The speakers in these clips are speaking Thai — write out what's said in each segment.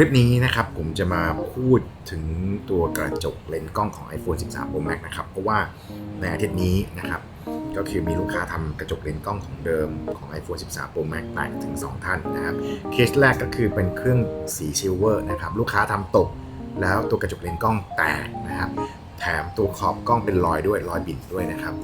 คลิปนี้นะครับผมจะมาพูดถึงตัวกระจกเลนส์กล้องของ iPhone 13 Pro Max นะครับเพราะว่าในอาทิตย์นี้นะครับก็คือมีลูกค้าทำกระจกเลนส์กล้องของเดิมของ iPhone 13 Pro Max แตกถึง 2 ท่านนะครับเคสแรกก็คือเป็นเครื่องสีซิลเวอร์นะครับลูกค้าทำตกแล้วตัวกระจกเลนส์กล้องแตกนะครับ แถมตัวขอบกล้องเป็นรอยด้วยรอยบิ่นด้วยนะครับ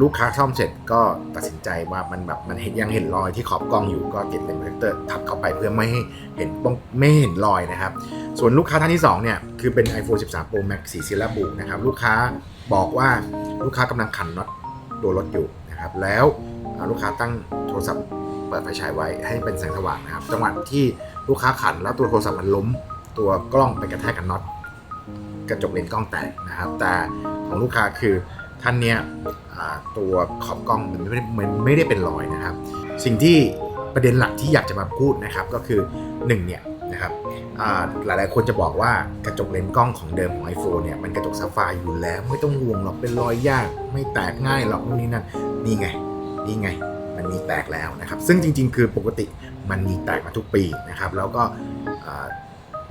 ลูกค้าซ่อมเสร็จก็ตัดสินใจว่ามันแบบมันเห็นยังเห็นรอยที่ขอบกล้องอยู่ก็ติดเลนส์โปรเจคเตอร์ทับเข้าไปเพื่อไม่ให้เห็นป้องไม่เห็นรอยนะครับ ส่วนลูกค้าท่านที่2เนี่ยคือเป็น iPhone 13 Pro Max สีซิลาบุนะครับลูกค้าบอกว่าลูกค้ากำลังขันน็อตตัวรถอยู่นะครับแล้วลูกค้าตั้งโทรศัพท์เปิดไฟฉายไว้ให้เป็นแสงสว่างนะครับจังหวะที่ลูกค้าขันแล้วตัวโทรศัพท์มันล้มตัวกล้องไปกระแทกกับน็อต กระจกเลนส์กล้องแตกนะครับ แต่ของลูกค้าคือท่านเนี้ยตัวขอบกล้องมันไม่ได้มันไม่ได้เป็นรอยนะครับ สิ่งที่ประเด็นหลักที่อยากจะมาพูดนะครับก็คือหนึ่งเนี่ยนะครับอ่าหลายๆคนจะบอกว่ากระจกเลนส์กล้องของเดิมของ iPhone เนี่ยมันกระจกซับไฟร์อยู่แล้ว ไม่ต้องห่วงหรอกเป็นรอยยากไม่แตกง่ายหรอกนู่นนี่นั่นนี่ไงนี่ไงมันมีแตกแล้วนะครับ ซึ่งจริงๆ คือปกติมันมีแตกมาทุกปีนะครับ แล้วก็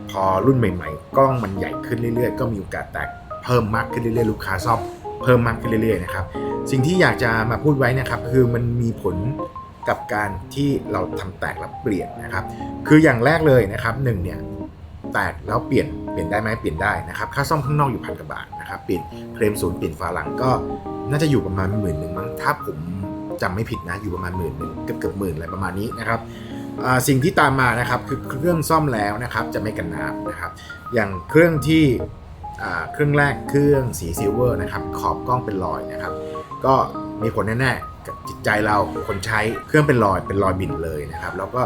พอรุ่นใหม่ ๆ กล้องมันใหญ่ขึ้นเรื่อย ๆ ก็มีโอกาสแตกเพิ่มมากขึ้นเรื่อยๆ ลูกค้าซ่อมเพิ่มมากขึ้นเรื่อยๆนะครับ สิ่งที่อยากจะมาพูดไว้นะครับ คือมันมีผลกับการที่เราทำแตกแล้วเปลี่ยนนะครับ คืออย่างแรกเลยนะครับหนึ่งเนี่ยแตกแล้วเปลี่ยนเปลี่ยนได้ไหมเปลี่ยนได้นะครับ ค่าซ่อมข้างนอกอยู่พันกว่าบาทนะครับเปลี่ยนเฟรมศูนย์เปลี่ยนฝาหลังก็น่าจะอยู่ประมาณหมื่นหนึ่งมั้งถ้าผมจำไม่ผิดนะอยู่ประมาณหมื่นหนึ่งเกือบเกือบหมื่นอะไรประมาณนี้นะครับ สิ่งที่ตามมานะครับคือเครื่องซ่อมแล้วนะครับจะไม่กันน้ำนะครับอย่างเครื่องที่เครื่องแรกเครื่องสีซิลเวอร์นะครับขอบกล้องเป็นรอยนะครับก็มีผลแน่ๆกับจิตใจเราคนใช้เครื่องเป็นรอยเป็นรอยบินเลยนะครับแล้วก็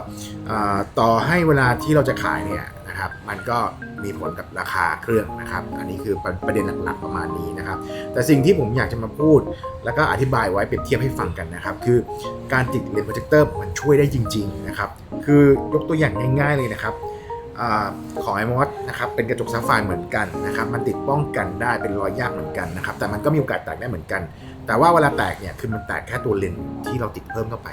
ต่อให้เวลาที่เราจะขายเนี่ย นะครับ มันก็มีผลกับราคาเครื่องนะครับ อันนี้คือประประเด็นหลักๆประมาณนี้นะครับ แต่สิ่งที่ผมอยากจะมาพูด แล้วก็อธิบายไว้เปรียบเทียบให้ฟังกันนะครับ คือการติดเลนส์โปรเจคเตอร์มันช่วยได้จริง ๆ นะครับ คือยกตัวอย่างง่าย ๆเลยนะครับอของไอมอสนะครับเป็นกระจกซับไฟร์เหมือนกันนะครับมันติดป้องกันได้เป็นรอยยากเหมือนกันนะครับแต่มันก็มีโอกาสแตกได้เหมือนกัน แต่ว่าเวลาแตกเนี่ยคือมันแตกแค่ตัวเลนส์ที่เราติดเพิ่มเข้าไป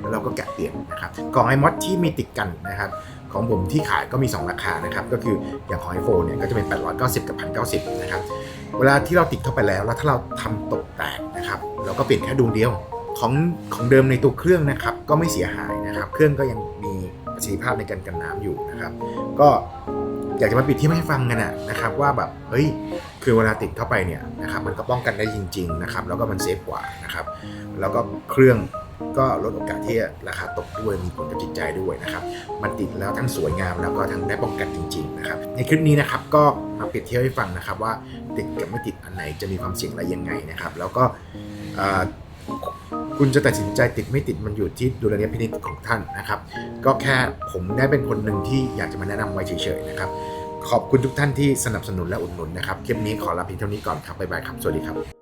แล้วเราก็แกะเปลี่ยนนะครับของไอมอสที่มีติดกันนะครับ ของผมที่ขายก็มี 2 ราคานะครับ ก็คืออย่างของ iPhone เนี่ยก็จะเป็น 890 กับ 1090 นะครับ เวลาที่เราติดเข้าไปแล้ว แล้วถ้าเราทำตกแตกนะครับ เราก็เปลี่ยนแค่ดวงเดียวของของเดิมในตัวเครื่องนะครับ ก็ไม่เสียหายนะครับ เครื่องก็ยังมีประสิทธิภาพในการกันน้ำอยู่นะครับ ก็อยากจะมาปิดที่ไม่ให้ฟังกันนะครับ ว่าแบบเฮ้ยคือเวลาติดเข้าไปเนี่ยนะครับมันก็ป้องกันได้จริง ๆ นะครับ แล้วก็มันเซฟกว่านะครับ แล้วก็เครื่อง ก็ลดโอกาสที่ราคาตกด้วยมีผลกับจิตใจด้วยนะครับ มันติดแล้วทั้งสวยงามแล้วก็ทั้งได้ป้องกันจริงๆนะครับในคลิปนี้นะครับก็มาเปรียบเทียบให้ฟังนะครับว่าติดกับไม่ติดอันไหนจะมีความเสี่ยงอะไรยังไงนะครับ แล้วก็คุณจะตัดสินใจติดไม่ติดมันอยู่ที่ดุลยพินิจของท่านนะครับ ก็แค่ผมได้เป็นคนหนึ่งที่อยากจะมาแนะนำไว้เฉยๆนะครับขอบคุณทุกท่านที่สนับสนุนและอุดหนุนนะครับคลิปนี้ขอลาเพียงเท่านี้ก่อนครับบ๊ายบายครับสวัสดีครับ